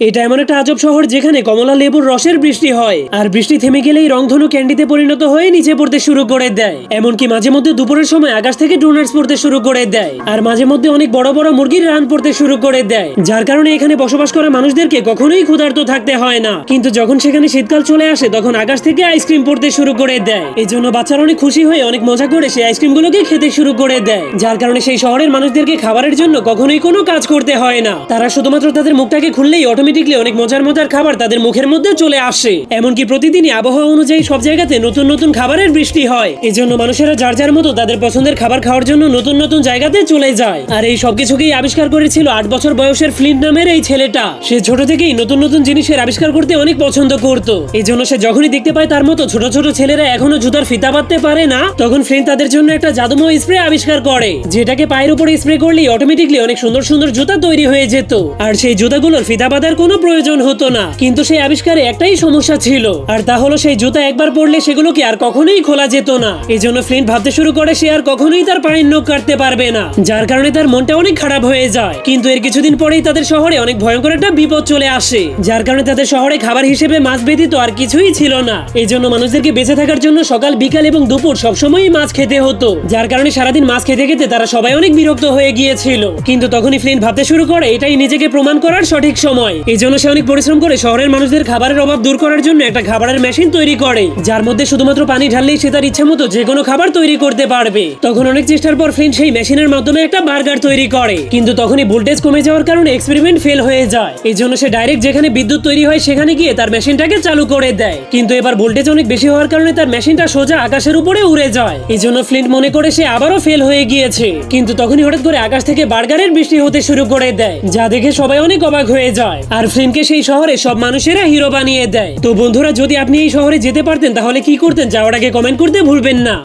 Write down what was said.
এটা এমন একটা আজব শহর যেখানে কমলা লেবুর রসের বৃষ্টি হয়, আর বৃষ্টি থেমে গেলেই রংধনু ক্যান্ডিতে পরিণত হয়ে নিচে পড়তে শুরু করে দেয়। এমনকি মাঝে মধ্যে দুপুরের সময় আকাশ থেকে ডোনাটস পড়তে শুরু করে দেয়, আর মাঝে মধ্যে অনেক বড় বড় মুরগির রান পড়তে শুরু করে দেয়, যার কারণে এখানে বসবাস করা মানুষদেরকে কখনোই ক্ষুধার্ত থাকতে হয় না। কিন্তু যখন সেখানে শীতকাল চলে আসে, তখন আকাশ থেকে আইসক্রিম পড়তে শুরু করে দেয়। এই জন্য বাচ্চারা অনেক খুশি হয়ে অনেক মজা করে সেই আইসক্রিমগুলোকে খেতে শুরু করে দেয়, যার কারণে সেই শহরের মানুষদেরকে খাবারের জন্য কখনোই কোনো কাজ করতে হয় না। তারা শুধুমাত্র তাদের মুখটাকে খুললেই অটোমেটিকলি অনেক মজার মজার খাবার তাদের মুখের মধ্যে চলে আসে। এমনকি প্রতিদিনই আবহাওয়া অনুযায়ী সব জায়গাতে নতুন নতুন খাবারের বৃষ্টি হয়। এজন্য মানুষেরা যার যার মতো তাদের পছন্দের খাবার খাওয়ার জন্য নতুন নতুন জায়গাতে চলে যায়। আর এই সবকিছুকেই আবিষ্কার করেছিল আট বছর বয়সের ফ্লিন্ট নামের এই ছেলেটা। সে ছোট থেকেই নতুন নতুন জিনিসের আবিষ্কার করতে অনেক পছন্দ করত। এই জন্য সে যখনই দেখতে পায় তার মতো ছোট ছোট ছেলেরা এখনও জুতার ফিতা বাঁধতে পারে না, তখন ফ্লিন্ট তাদের জন্য একটা জাদুময় স্প্রে আবিষ্কার করে। যেটাকে পায়ের উপরে স্প্রে করলেই অটোমেটিকলি অনেক সুন্দর সুন্দর জুতা তৈরি হয়ে যেত। আর সেই জুতাগুলোর ফিতা বাঁধার কোনো প্রয়োজন হতো না। কিন্তু সেই আবিষ্কারে একটাই সমস্যা ছিল। আর তা হলো সেই জুতা একবার পরলে সেগুলোকে আর কখনোই খোলা যেত না। এই জন্য ফ্লিন্ট ভাবতে শুরু করে সে আর কখনোই তার পায়ের নখ কাটতে পারবে না। যার কারণে তার মনটা অনেক খারাপ হয়ে যায়। কিন্তু এর কিছুদিন পরেই তাদের শহরে অনেক ভয়ঙ্কর একটা বিপদ চলে আসে। যার কারণে তাদের শহরে খাবার হিসেবে মাছ ব্যতীত আর কিছুই ছিল না। এই জন্য মানুষদেরকে বেঁচে থাকার জন্য সকাল, বিকাল এবং দুপুর সবসময়ই মাছ খেতে হতো। যার কারণে সারাদিন মাছ খেতে খেতে তারা সবাই অনেক বিরক্ত হয়ে গিয়েছিল। কিন্তু তখনই ফ্লিন্ট ভাবতে শুরু করে, এটাই নিজেকে প্রমাণ করার সঠিক সময়। এই জন্য সে অনেক পরিশ্রম করে শহরের মানুষদের খাবারের অভাব দূর করার জন্য একটা খাবারের মেশিন তৈরি করে, যার মধ্যে শুধুমাত্র পানি ঢাললেই সে তার ইচ্ছা মতো যে কোনো খাবার তৈরি করতে পারবে। তখন অনেক চেষ্টার পর ফ্লিন্ট সেই মেশিনের মাধ্যমে একটা বার্গার তৈরি করে, কিন্তু তখনই ভোল্টেজ কমে যাওয়ার কারণে এক্সপেরিমেন্ট ফেল হয়ে যায়। এই জন্য সে ডাইরেক্ট যেখানে বিদ্যুৎ তৈরি হয় সেখানে গিয়ে তার মেশিনটাকে চালু করে দেয়। কিন্তু এবার ভোল্টেজ অনেক বেশি হওয়ার কারণে তার মেশিনটা সোজা আকাশের উপরে উড়ে যায়। এই জন্য ফ্লিন্ট মনে করে সে আবারও ফেল হয়ে গিয়েছে। কিন্তু তখনই হঠাৎ করে আকাশ থেকে বার্গারের বৃষ্টি হতে শুরু করে দেয়, যা দেখে সবাই অনেক অবাক হয়ে যায়। আর ফ্রেমকে সেই শহরে সব মানুষেরা হিরো বানিয়ে দেয়। তো বন্ধুরা, যদি আপনি এই শহরে যেতে পারতেন, তাহলে কি করতেন? যাওয়ার আগে কমেন্ট করতে ভুলবেন না।